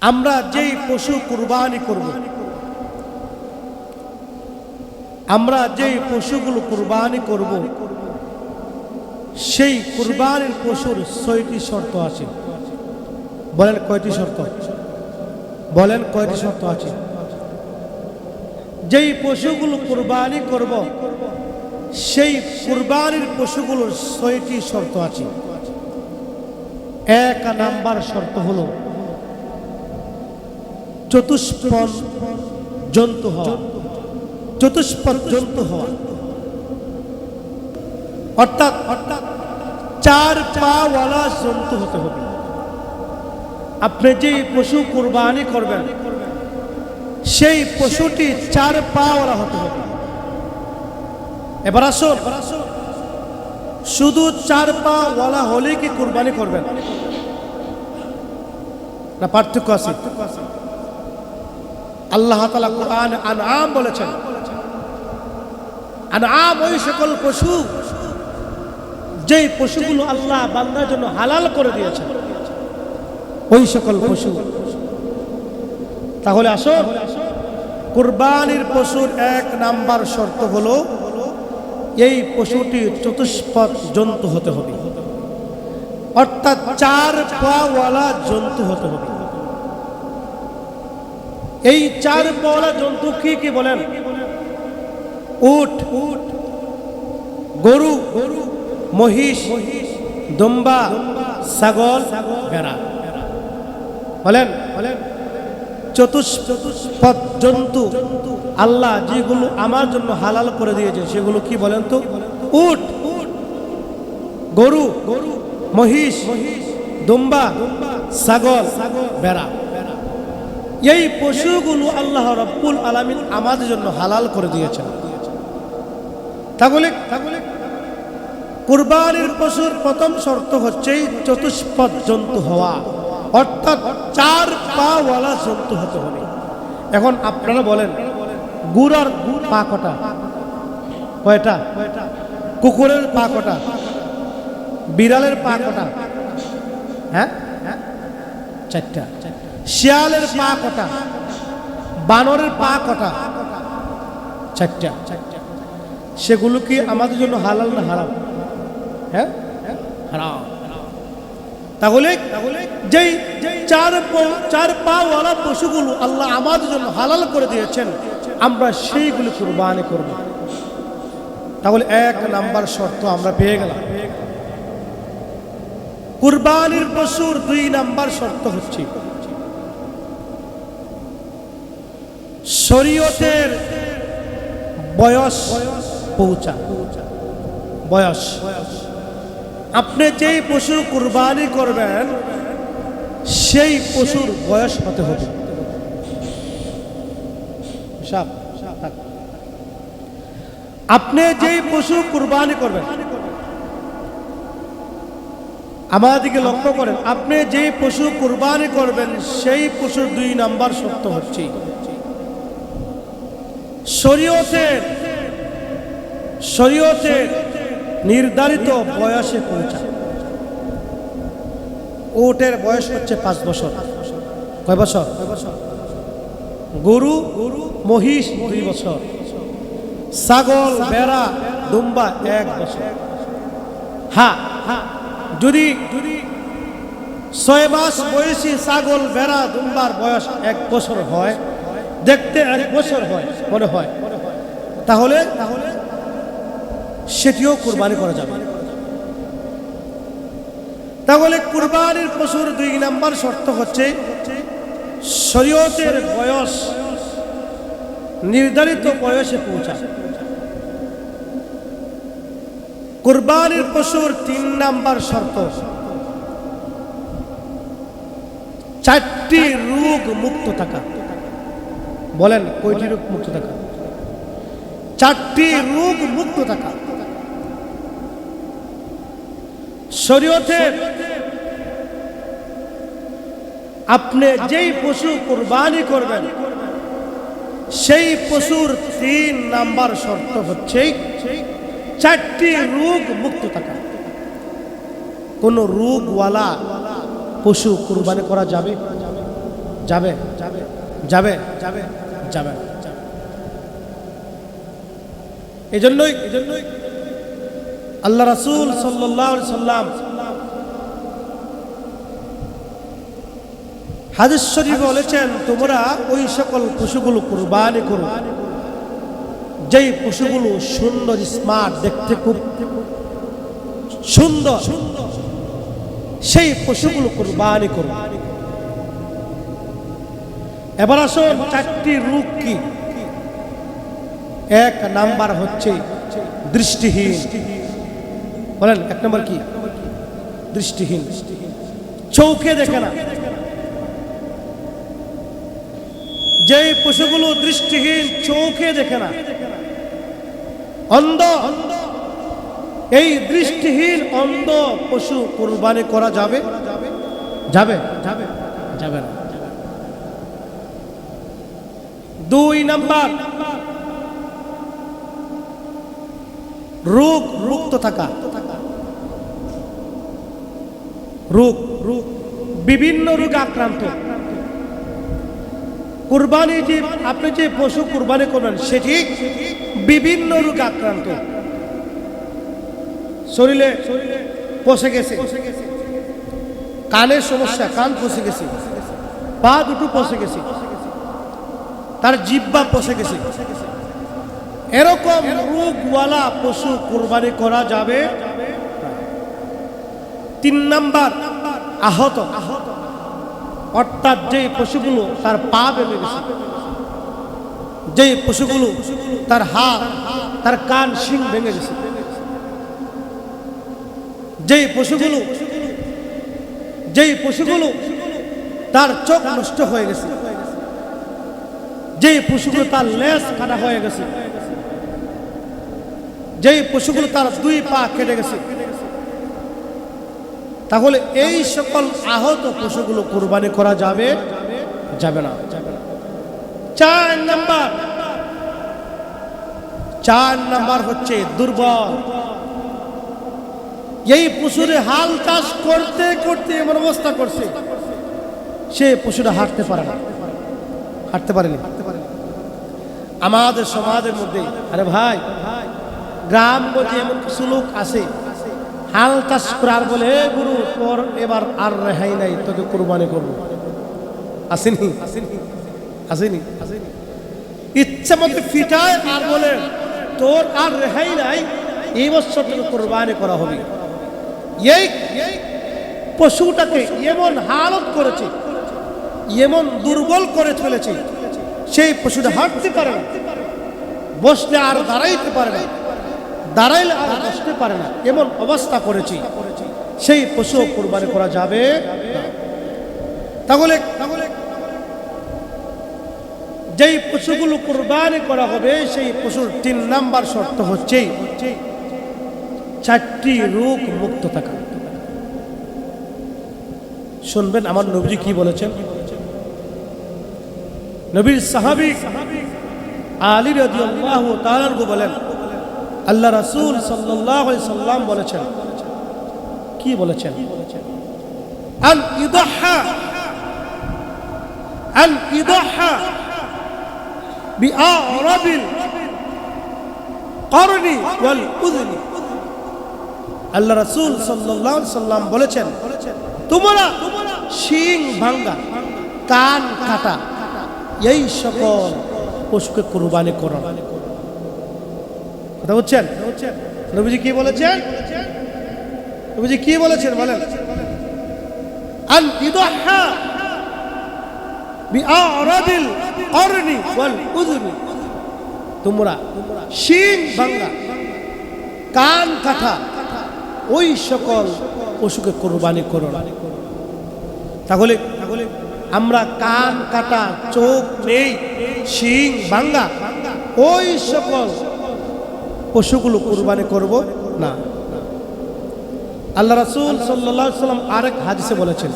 আমরা যেই পশু কুরবানি করব, আমরা যেই পশুগুলো কুরবানি করব, সেই কুরবানির পশুর ছয়টি শর্ত আছে। বলেন কয়টি শর্ত? বলেন কয়টি শর্ত আছে? যেই পশুগুলো কুরবানি করব, সেই কুরবানির পশুগুলোর ছয়টি শর্ত আছে। এক নাম্বার শর্ত হলো চতুষ্পদ জন্তু হওয়া। চতুষ্পদ জন্তু হওয়া। অর্থাৎ অর্থাৎ চার পাওয়ালা জন্তু হতে হবে। আপনি যে পশু কুরবানি করবেন, সেই পশুটি চার পাওয়ালা হতে হবে। এবার আসুন। শুধু চার পা ওয়ালা হলেই কি কুরবানি করবেন? না, পার্থক্য আছে। আল্লাহ তালা কোরআন আনআম বলেছেন। আন আম ওই সকল পশু যেই পশুগুলো আল্লাহ বান্দার জন্য হালাল করে দিয়েছেন। ওই সকল পশু। তাহলে আসো, কুরবানির পশুর এক নাম্বার শর্ত হলো, এই পশুটি চতুষ্পদ জন্তু হতে হবে। অর্থাৎ চার পাওয়ালা জন্তু হতে হবে। এই চার পাওয়ালা জন্তু কি কি বলেন? উট উট গরু গরু মহিষ মহিষ দম্বা, ছাগল, ভেড়া। বলেন বলেন চতুষ চতুষ্পদ জন্তু আল্লাহ যেগুলো আমার জন্য হালাল করে দিয়েছে সেগুলো কি বলেন তো? উট, গরু গরু মহিষ মহিষ, দুম্বা, ছাগল, ভেড়া। এই পশুগুলো আল্লাহ রব্বুল আলামিন আমাদের জন্য হালাল করে দিয়েছেন। তাহলে তাহলে কুরবানির পশুর প্রথম শর্ত হচ্ছে চতুষ্পদ জন্তু হওয়া। অর্থাৎ চার পাওয়ালা জন্তু হতে হবে। এখন আপনারা বলেন, গুড়ার পা কটা? কয়টা? কুকুরের পা কটা? বিড়ালের পা কটা? হ্যাঁ? চারটা। শিয়ালের পা কটা? বানরের পা কটা? চারটা। সেগুলো কি আমাদের জন্য হালাল না হারাম? হ্যাঁ? হারাম। তাহলে যেই চার চার পাওয়ালা পশুগুলো আল্লাহ আমাদের জন্য হালাল করে দিয়েছেন, আমরা সেইগুলি কুরবানি করব। তাহলে এক নাম্বার শর্ত আমরা পেয়ে গেলাম। কুরবানির পশুর দুই নাম্বার শর্ত হচ্ছে শরীয়তের বয়স পৌঁছা। বয়স। আপনি যেই পশু কুরবানি করবেন, সেই পশুর বয়স হতে হবে। আপনি যেই পশু কুরবানি করবেন আমাদিকে লক্ষ্য করেন, আপনি যেই পশু কুরবানি করবেন, সেই পশুর দুই নাম্বার সত্য হচ্ছে শরীয়তের শরীয়তের নির্ধারিত বয়সে পৌঁছা ওটের বয়স হচ্ছে পাঁচ বছর। কয় বছর? গরু গরু মহিষ দুই বছর। ছাগল বেড়া দুম্বা এক বছর। হ্যাঁ যদি যদি ছয় মাস বয়সী ছাগল বেড়া দুম্বার বয়স এক বছর হয় দেখতে এক বছর হয়, মনে হয়। তাহলে তাহলে সেটিও কুরবানি করা যাবে। তাহলে কুরবানির পশুর দুই নাম্বার শর্ত হচ্ছে শরীয়তের বয়স নির্ধারিত বয়সে পৌঁছা। কুরবানির পশুর তিন নাম্বার শর্ত, চারটি রোগ মুক্ত থাকা। বলেন, কয়টি রোগ মুক্ত থাকা? চারটি রোগ মুক্ত থাকা। শরীয়তের আপনি যেই পশু কুরবানি করবেন, সেই পশুর তিন নাম্বার শর্ত হচ্ছে চারটি রোগ মুক্ত থাকা। কোন রোগওয়ালা পশু কুরবানি করা যাবে? যাবে যাবে যাবে যাবে। যাবে। এই জন্যই এই জন্যই আল্লাহ রাসূল আলাইহি সাল্লাম হাদিস শরীফে বলেছেন, তোমরা ওই সকল পশুগুলো কুরবানি করো। যেই পশুগুলো সুন্দর স্মার্ট দেখতে খুব সুন্দর, সেই পশুগুলো কুরবানি করো। এবার আসুন, চারটি রূপ কি? এক নাম্বার হচ্ছে দৃষ্টিহীন। বলেন, এক নম্বর কি? দৃষ্টিহীন। চৌকে দেখে না। যে পশুগুলো দৃষ্টিহীন চোখে দেখে না। অন্ধ। এই দৃষ্টিহীন, অন্ধ পশু কোরবানি করা যাবে যাবে? যাবে? যাবে না। দুই নাম্বার। রোগ মুক্ত থাকা। রোগ রোগ। বিভিন্ন রোগ আক্রান্ত। কুরবানি যে, আপনি যে পশু কুরবানি করবেন সেটি বিভিন্ন রোগ আক্রান্ত। শরীরে পচে গেছে। কানের সমস্যা, কান পচে গেছে। পা দুটো পচে গেছে। তার জিব্বা পচে গেছে। এরকম রোগওয়ালা পশু কুরবানি করা যাবে? তিন নাম্বার, আহত। আহত অর্থাৎ যে পশুগুলো তার পা ভেঙে গেছে যে পশুগুলো তার হাত, তার কান, শিং ভেঙে গেছে, যেই পশুগুলো যেই পশুগুলো তার চোখ নষ্ট হয়ে গেছে যেই পশুগুলো তার লেস কাটা হয়ে গেছে, যেই পশুগুলো তার দুই পা কেটে গেছে, তাহলে এই সকল আহত পশুগুলো কোরবানি করা যাবে যাবে না। চার নাম্বার চার নাম্বার হচ্ছে দুর্বল। এই পশুরে হাল চাষ করতে করতে এমন অবস্থা করছে, সে পশুটা হাঁটতে পারে না, হাঁটতে পারেনি। আমাদের সমাজের মধ্যে, আরে ভাই, গ্রাম গঞ্জে এমন কিছু লোক আছে, হাল চাষ করে আর বলে গুরু, তোর এবার আর রেহাই নাই, তোকে কোরবানি করব। আসেনি? আসেনি? ইচ্ছা মতো ফিটায় আর বলে, তোর আর রেহাই নাই এই বছর তোকে কোরবানি করা হবে। এই পশুটাকে এমন হালত করেছে, এমন দুর্বল করে ফেলেছে সেই পশুটা হাঁটতে পারে না। বসলে আর দাঁড়াইতে পারে না। দাঁড়াইলে আর বসতে পারে না। এমন অবস্থা করেছি। সেই পশু কোরবানি করা যাবে তাহলে তাহলে যেই পশুগুলো কোরবানি করা হবে, সেই পশুর তিন নাম্বার শর্ত হচ্ছে চারটি রোগ মুক্ত থাকা। শুনবেন আমার নবীজি কি বলেছেন? নবীর সাহাবি আলী রাদিয়াল্লাহু তাআলা বলেন, আল্লাহ রাসূল সাল্লাল্লাহু সাল্লাম বলেছেন, কি বলেছেন? আল ইদাহা আল ইদাহা করনি ওয়াল উযনি আল্লাহ রাসূল সাল্লাল্লাহু সাল্লাম বলেছেন, তোমরা শিং ভাঙ্গা, কান কাটা এই সকল পশুকে কোরবানি করো। কথা বুঝছেন নবীজি কি বলেছেন? নবীজি কি বলেছেন? বলেন। আল ইদাহা বিআরাবিল করনি ওয়াল উযনি তোমরা শিং ভাঙ্গা কান কাটা ওই সকল পশুকে কোরবানি করো তাহলে তাহলে আমরা কান, কাটা, চোখ নেই, শিং ভাঙ্গা ওই সকল পশুগুলো কোরবানি করব না। আল্লাহ রাসূল আলাইহি সাল্লাম আরেক হাদিসে বলেছেন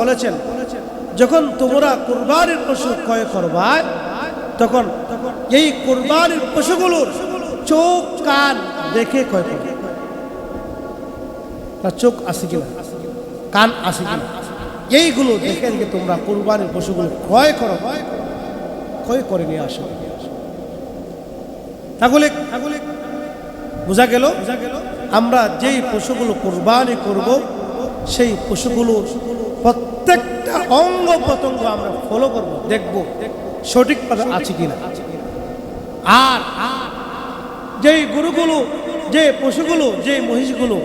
বলেছেন, যখন তোমরা কুরবানির পশু ক্রয় করবা তখন এই কোরবানির পশুগুলোর চোখ, কান দেখে কয় তার চোখ আসে কিনা? কান আসে কিনা? এইগুলো দেখে দেখে তোমরা কোরবানির পশুগুলো ক্রয় করো। ক্রয় করে নিয়ে আসো। তাহলে বোঝা গেল, আমরা যেই পশুগুলো কোরবানি করব, সেই পশুগুলো প্রত্যেকটা অঙ্গ প্রত্যঙ্গ আমরা ফলো করব, দেখব। সঠিকভাবে আছে কিনা? আর যেই গরুগুলো যে পশুগুলো যে মহিষগুলো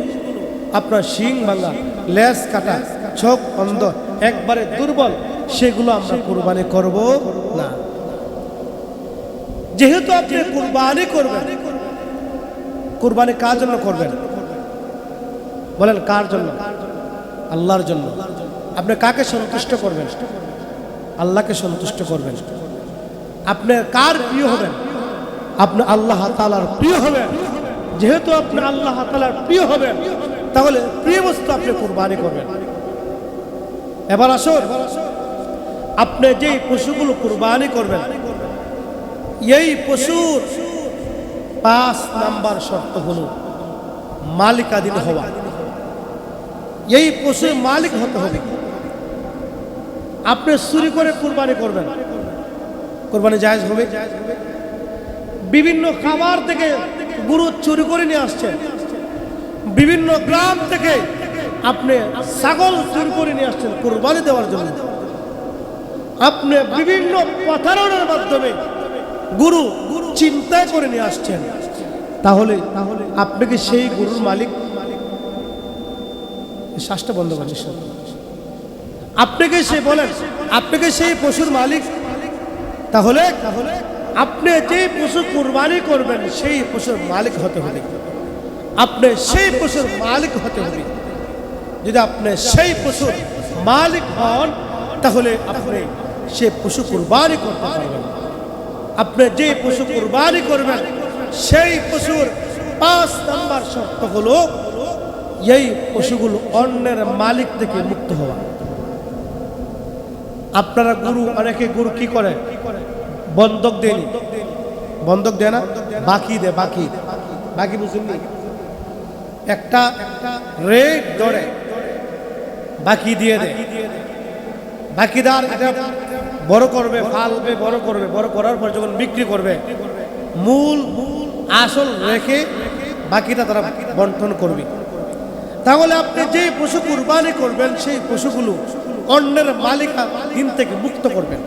আপনার শিং ভাঙা লেজ কাটা চোখ অন্ধ একবারে দুর্বল সেগুলো আমরা কোরবানি করব না। যেহেতু আপনি কোরবানি করবেন কোরবানি কার জন্য করবেন বলেন কার জন্য? আল্লাহর জন্য। আপনি কাকে সন্তুষ্ট করবেন। আল্লাহকে সন্তুষ্ট করবেন। আপনি কার প্রিয় হবেন? আপনি আল্লাহ তালার প্রিয় হবেন। যেহেতু আপনি আল্লাহ তালার প্রিয় হবেন, তাহলে প্রিয় বস্তু আপনি কোরবানি করবেন। এবার আসুন। আপনি যেই পশুগুলো কোরবানি করবেন, এই পশুর পাঁচ নাম্বার শর্ত হল মালিকাধীন হওয়া। এই পশুর মালিক হতে হবে। আপনি চুরি করে কোরবানি করবেন। কোরবানি জায়জ হবে। বিভিন্ন খাবার থেকে গরু চুরি করে নিয়ে আসছেন বিভিন্ন গ্রাম থেকে আপনি ছাগল চুরি করে নিয়ে আসছেন কোরবানি দেওয়ার জন্য। আপনি বিভিন্ন প্রতারণার মাধ্যমে গুরু চিন্তা করে নিয়ে আসছেন। তাহলে তাহলে আপনি কি সেই গুরুর মালিক? শ্বাসটা বন্ধ করেন। আপনাকে সে বলেন আপনাকে সেই পশুর মালিক। তাহলে তাহলে আপনি যে পশু কুরবানি করবেন, সেই পশুর মালিক হতে হবে। আপনি সেই পশুর মালিক হতে হবে। যদি আপনি সেই পশুর মালিক হন, তাহলে আপনি সে পশু কুরবানি করতে পারবেন। আপনি যে পশু কুরবানি করবেন, সেই পশুর পাঁচ নাম্বার শর্ত হলো এই পশুগুলো অন্যের মালিক থেকে মুক্ত হওয়া। আপনারা গুরু, অনেকে গুরু কি করে? বন্ধক দেয়নি। বন্ধক দেয় না? বাকি দে বাকি। বাকি বুঝুননি একটা রেট ধরে, বাকি দিয়ে দে বাকিদার এটা বড় করবে ফালবে বড় করবে। বড় করার পর যখন বিক্রি করবে, মূল আসল রেখে বাকিটা তারা বন্টন করবে। তাহলে আপনি যে পশু কুরবানি করবেন, সেই পশুগুলো অন্যের মালিকা দিন থেকে মুক্ত করবেন।